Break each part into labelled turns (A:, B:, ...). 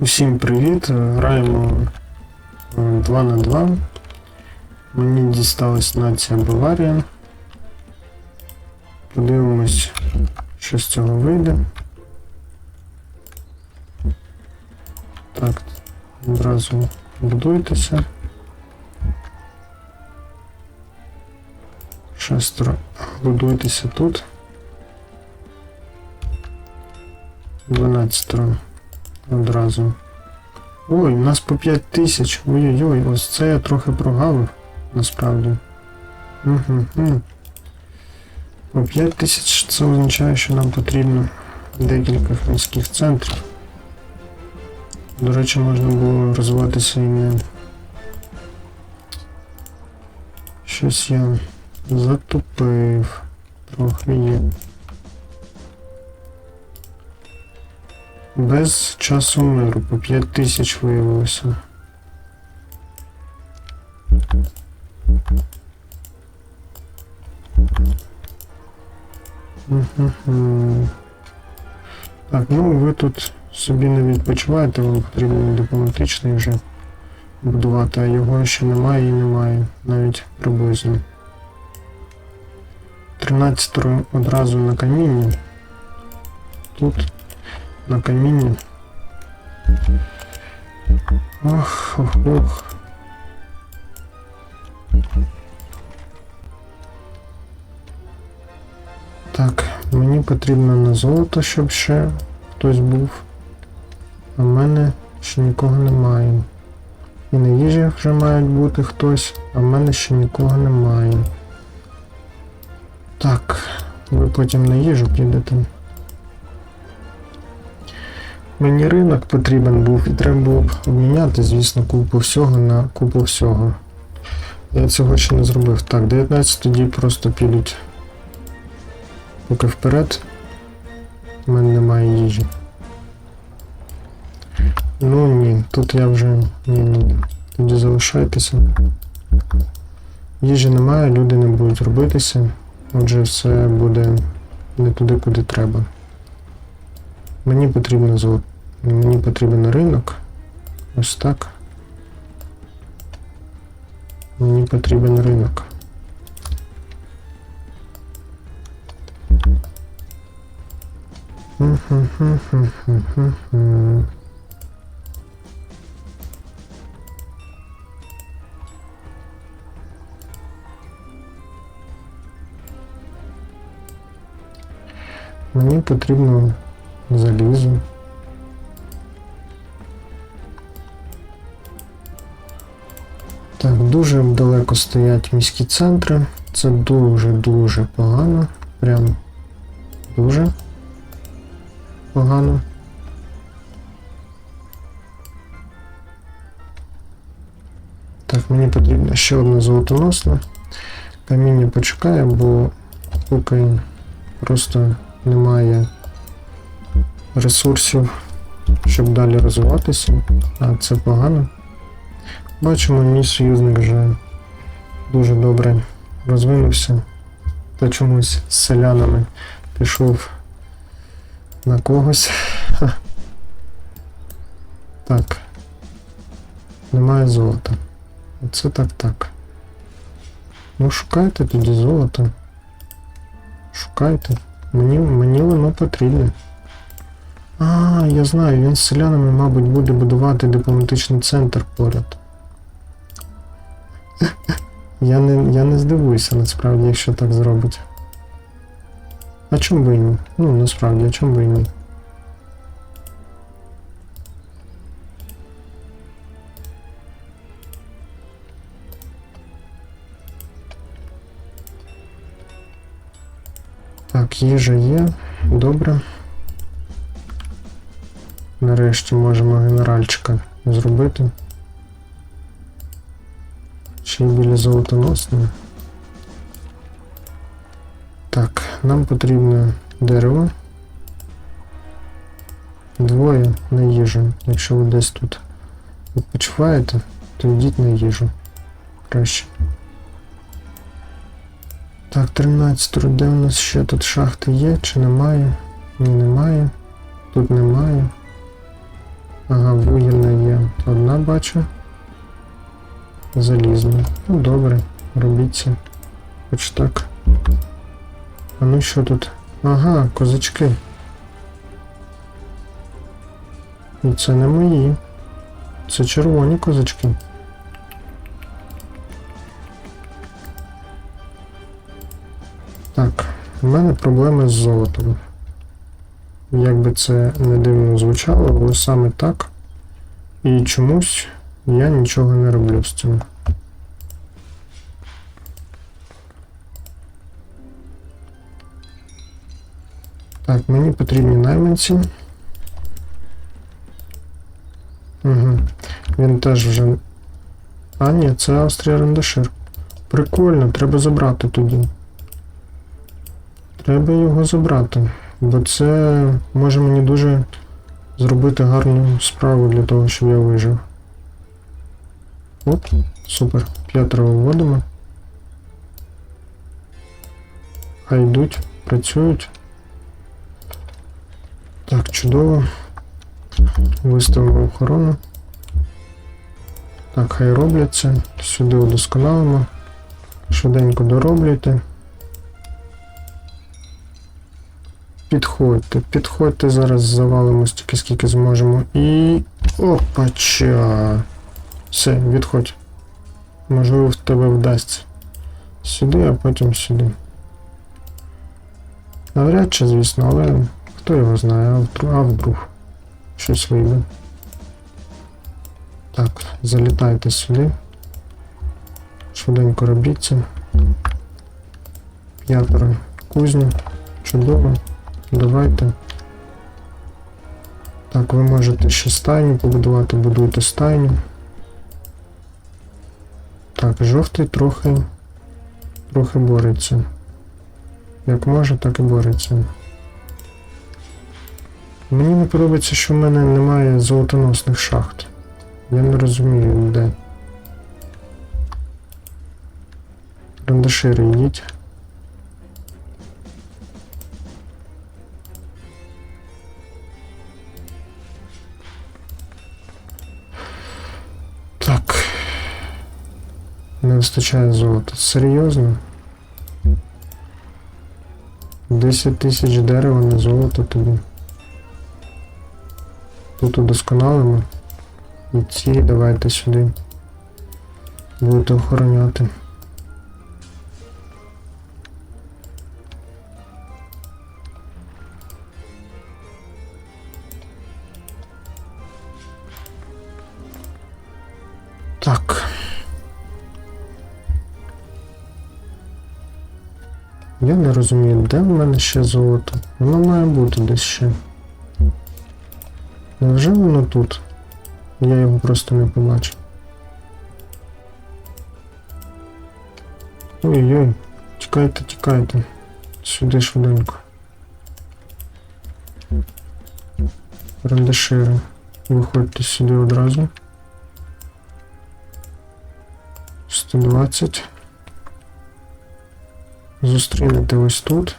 A: Усім привіт! Граємо 2 на 2. Мені дісталась нація Баварія. Подивимось, що з цього вийде. Так, одразу будуйтеся. Шестеро будуйтеся тут. 12 одразу. Ой, у нас по 5 тисяч. Ой-ой-ой, ось це я трохи прогавив, насправді. Угу. По 5 тисяч це означає, що нам потрібно декілька міських центрів. До речі, можна було розвиватися і не. Щось я затупив. Трохи є. Без часу миру по 5 тисяч виявилося. Так, ну ви тут собі не відпочиваєте, вам потрібно дипломатичний вже будувати, а його ще немає і немає, навіть приблизно. 13 одразу на камінні. Тут на камінні. Ох, ох, ох. Так, мені потрібно на золото, щоб ще хтось був. А в мене ще нікого немає. І на їжі вже мають бути хтось, а в мене ще нікого немає. Так, ви потім на їжу підете. Мені ринок потрібен був і треба було б обміняти, звісно, купу всього на купу всього. Я цього ще не зробив. Так, 19 тоді просто підуть поки вперед. У мене немає їжі. Ну ні, тут я вже ні, ні. Тоді залишайтеся. Їжі немає, люди не будуть робитися. Отже, все буде не туди, куди треба. Мені потрібно золото. Мені потрібен ринок. Ось так. Мені потрібен ринок. Хм-хм-хм-хм-хм-хм. Мені потрібно залізо. Дуже далеко стоять міські центри. Це дуже-дуже погано. Прям дуже погано. Так, мені потрібно ще одне золотоносне. Каміння почекає, бо поки просто немає ресурсів, щоб далі розвиватися, а це погано. Бачимо, мій союзник вже дуже добре розвинувся. Та чомусь з селянами пішов на когось. Ха. Так. Немає золота. Оце так так. Ну шукайте тоді золото. Шукайте. Мені, мені воно потрібне. А, я знаю, він з селянами, мабуть, буде будувати дипломатичний центр поряд. Я не, я не здивуюся насправді, якщо так зробить. А чому би і ні? Ну, насправді, а чому би і ні? Так, їжа є. Добре. Нарешті можемо генеральчика зробити. Ще й біля золотоносної. Так, нам потрібно дерево. Двоє на їжу. Якщо ви десь тут відпочиваєте, то йдіть на їжу. Краще. Так, 13 де у нас ще тут шахти є чи немає? Ні, немає. Тут немає. Ага, вугільна є. Одна бачу. Залізна. Ну добре, робіть це. Хоч так. А ну що тут? Ага, козачки. І це не мої. Це червоні козачки. Так, в мене проблеми з золотом. Як би це не дивно звучало, але саме так. І чомусь я нічого не роблю з цим. Так, мені потрібні найманці. Угу. Він теж вже. А, ні, це Австрія Рендашир. Прикольно, треба забрати тоді. Треба його забрати. Бо це може мені дуже зробити гарну справу для того, щоб я вижив. Оп, супер. П'ятеро виводимо. Хай йдуть, працюють. Так, чудово. Виставимо охорону. Так, хай робляться. Сюди удосконалимо. Швиденько дороблюйте. Підходьте, підходьте, зараз завалимо стільки, скільки зможемо. І. Опача! Все, відходь. Можливо, в тебе вдасться. Сюди, а потім сюди. Навряд чи, звісно, але хто його знає, а вдруг, щось вийде. Так, залітайте сюди. Швиденько робіть це. П'ятеро кузню. Чудово. Давайте. Так, ви можете ще стайню побудувати, будуйте стайню. Так, жовтий трохи трохи бореться. Як може, так і бореться. Мені не подобається, що в мене немає золотоносних шахт. Я не розумію, де. Рандашири йдіть. Не вистачає золота. Серйозно? 10 тисяч дерева на золото тобі. Тут удосконалимо. І ці давайте сюди. Будете охороняти. Я не розумію, де в мене ще золото? Воно має бути десь ще. Невже воно тут? Я його просто не побачив. Ой-ой, тікайте, тікайте. Сюди швиденько. Рандашири. Виходьте сюди одразу. 120. Зустрінете ось тут.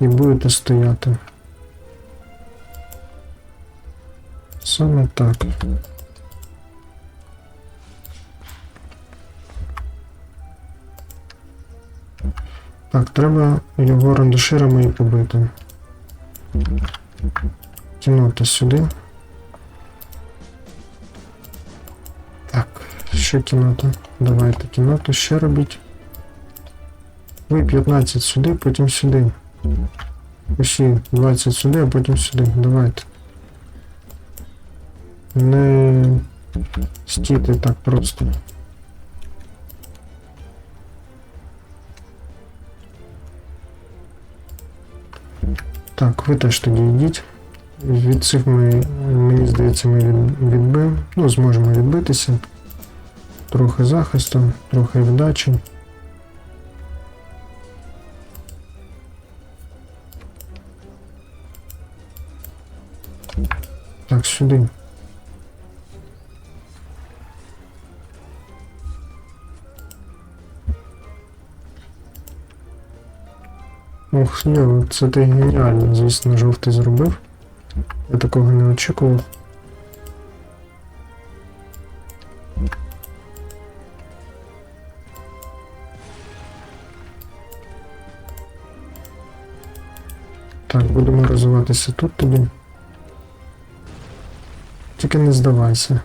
A: І будете стояти. Саме так. Так, треба його рандаширами і побити. Кінота сюди. Так, ще кінота. Давайте кіноту ще робіть. Ви 15 сюди, потім сюди. Усі 20 сюди, а потім сюди. Давайте. Не стійте так просто. Так, ви теж тоді йдіть. Від цих ми, мені здається, ми від, відбив, ну, зможемо відбитися. Трохи захисту, трохи вдачі. сюди. Ох, ну, ні, ну, це ти геніально, звісно, жовтий зробив. Я такого не очікував. Так, будемо розвиватися тут тоді. Тільки не здавайся.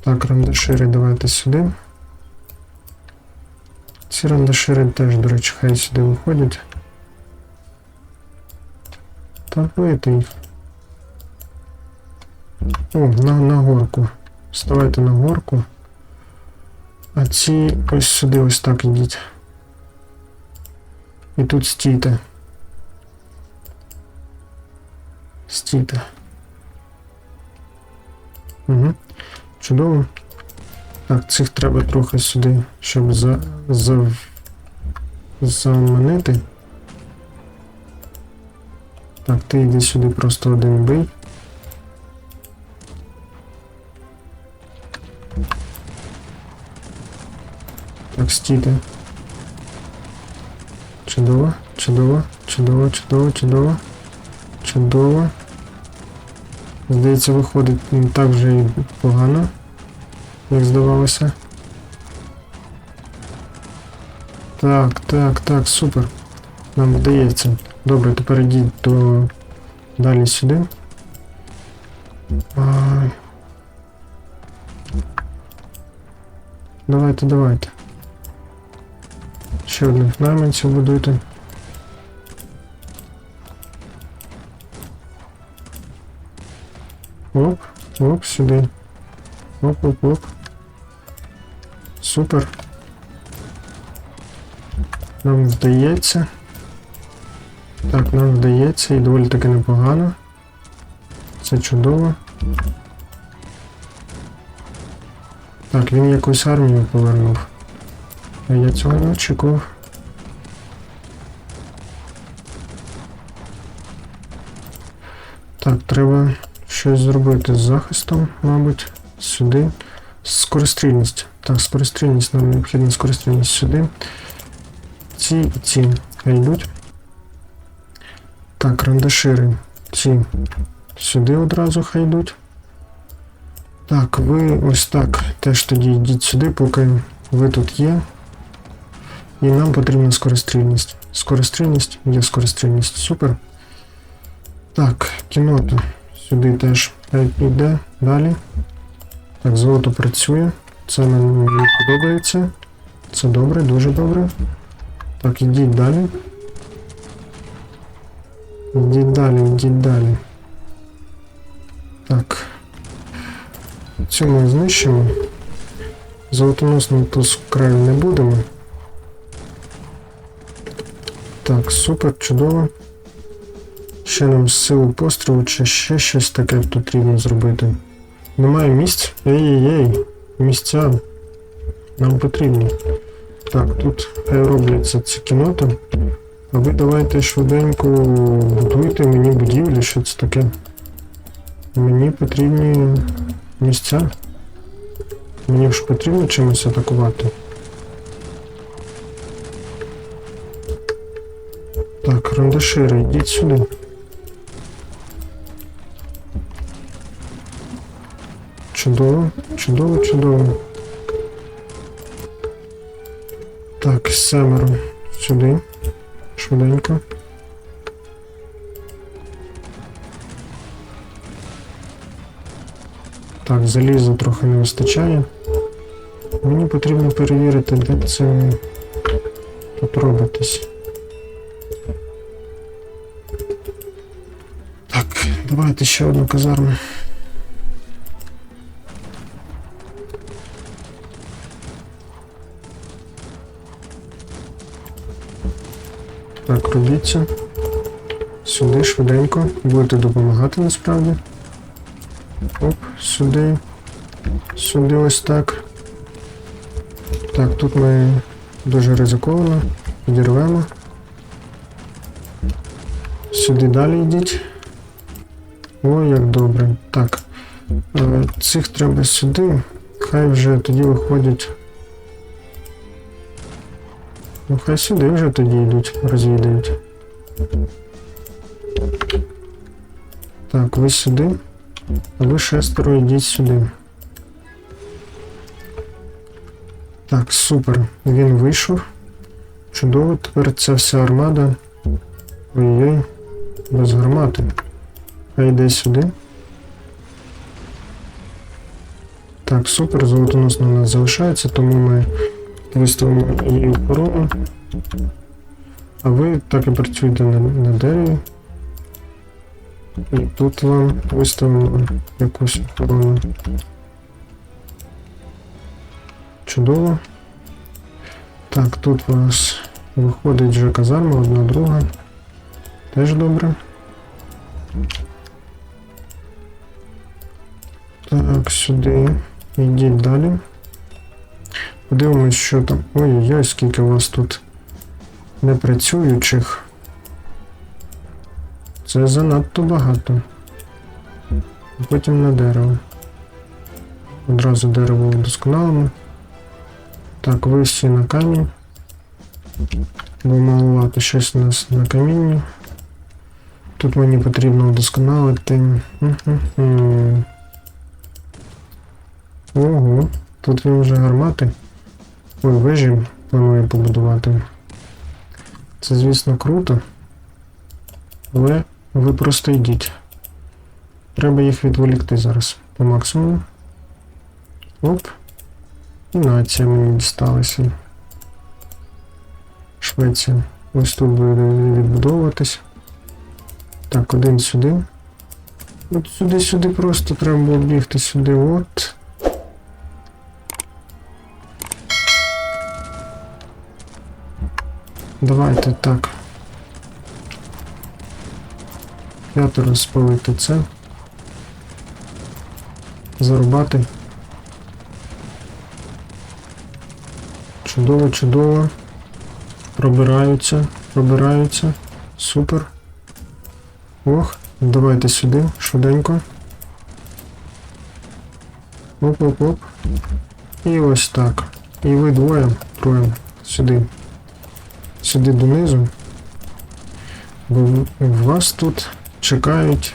A: Так, рандашири давайте сюди. Ці рандашири теж, до речі, хай сюди виходять. Так, вийти їх. О, на, на горку. Вставайте на горку. А ці ось сюди ось так ідіть. І тут стійте. Стійте. Угу. Чудово. Так, цих треба трохи сюди, щоб за, за, заманити. Так, ти йди сюди просто один бий. Стійте. Чудово, чудово, чудово, чудово, чудово. Чудово. Здається, виходить не так вже і погано, як здавалося. Так, так, так, супер. Нам вдається. Добре, тепер йдіть до далі сюди. Ай. Давайте, давайте. Ще одних найманців будуйте. Оп, оп, сюди. Оп, оп, оп. Супер. Нам вдається. Так, нам вдається і доволі таки непогано. Це чудово. Так, він якусь армію повернув. А я цього не очікував. Так, треба щось зробити з захистом, мабуть, сюди. Скорострільність. Так, скорострільність, нам необхідна скорострільність сюди. Ці і ці йдуть. Так, рандашири. Ці сюди одразу хай йдуть. Так, ви ось так теж тоді йдіть сюди, поки ви тут є. І нам потрібна скорострільність. Скорострільність, є скорострільність, супер. Так, кіноту. Сюди теж йде далі. Так, золото працює. Це мені подобається. Це добре, дуже добре. Так, ідіть далі. Ідіть далі, ідіть далі. Так. Цю ми знищимо. Золотоносну тут краю не будемо. Так, супер, чудово. Ще нам силу пострілу чи ще щось таке потрібно зробити. Немає місць. Ей-ей-ей, місця нам потрібні. Так, тут робляться ці кіноти. А ви давайте швиденько будуйте мені будівлі, що це таке. Мені потрібні місця. Мені ж потрібно чимось атакувати. Так, рандашири, йдіть сюди. Чудово, чудово, чудово. Так, семеро сюди. Швиденько. Так, заліза трохи не вистачає. Мені потрібно перевірити, де це тут робитесь. Давайте ще одну казарму. Так, робіться. Сюди швиденько. Будете допомагати насправді. Оп, сюди. Сюди ось так. Так, тут ми дуже ризиковано. Підірвемо. Сюди далі йдіть. О, як добре. Так. е, Цих треба сюди. Хай вже тоді виходять. Ну, хай сюди вже тоді йдуть, розвідають. Так, ви сюди. А ви шестеро йдіть сюди. Так, супер. Він вийшов. Чудово, тепер ця вся армада. Ой-ой, без гармати. Йде сюди. Так, супер, золотоносна у нас залишається, тому ми виставимо її оборону. А ви так і працюєте на, на дереві. І тут вам виставимо якусь охорону. Чудово. Так, тут у вас виходить вже казарма, одна друга. Теж добре. Так, сюди. Йдіть далі. Подивимось, що там. Ой-ой-ой, скільки у вас тут непрацюючих. Це занадто багато. Потім на дерево. Одразу дерево вдосконалимо. Так, ви всі на камінь. Бо малувати щось у нас на камінні. Тут мені потрібно вдосконалити. Ого, тут він вже гармати. Ой, вежі планує побудувати. Це, звісно, круто. Але ви просто йдіть. Треба їх відволікти зараз по максимуму. Оп. І нація мені дісталася. Швеція. Ось тут буде відбудовуватись. Так, один сюди. От сюди-сюди просто треба було бігти сюди. От. Давайте так. П'ятеро спалити це. Зарубати. Чудово, чудово. Пробираються, пробираються. Супер. Ох, давайте сюди, швиденько. Оп-оп-оп. І ось так. І ви двоє, троє. Сюди. Сюди донизу. Бо вас тут чекають.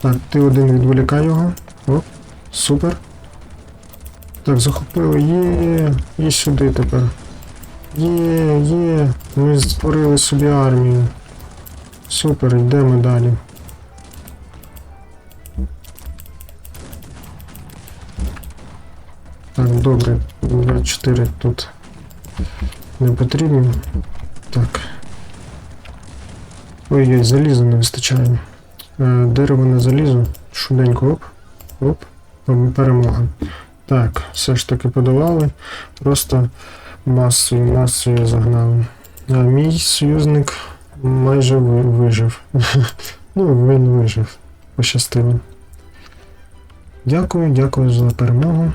A: Так, ти один відволікай його. Оп, супер. Так, захопили. Є, і сюди тепер. Є, є. Ми створили собі армію. Супер, йдемо далі. Так, добре. 24 тут не потрібно. Так. Ой-ой, заліза не вистачає. Е, дерево на залізо. Швиденько оп. Оп. Перемога. Так, все ж таки подолали. Просто масою, масою загнали. А мій союзник майже вижив. ну, він вижив. Пощастило. Дякую, дякую за перемогу.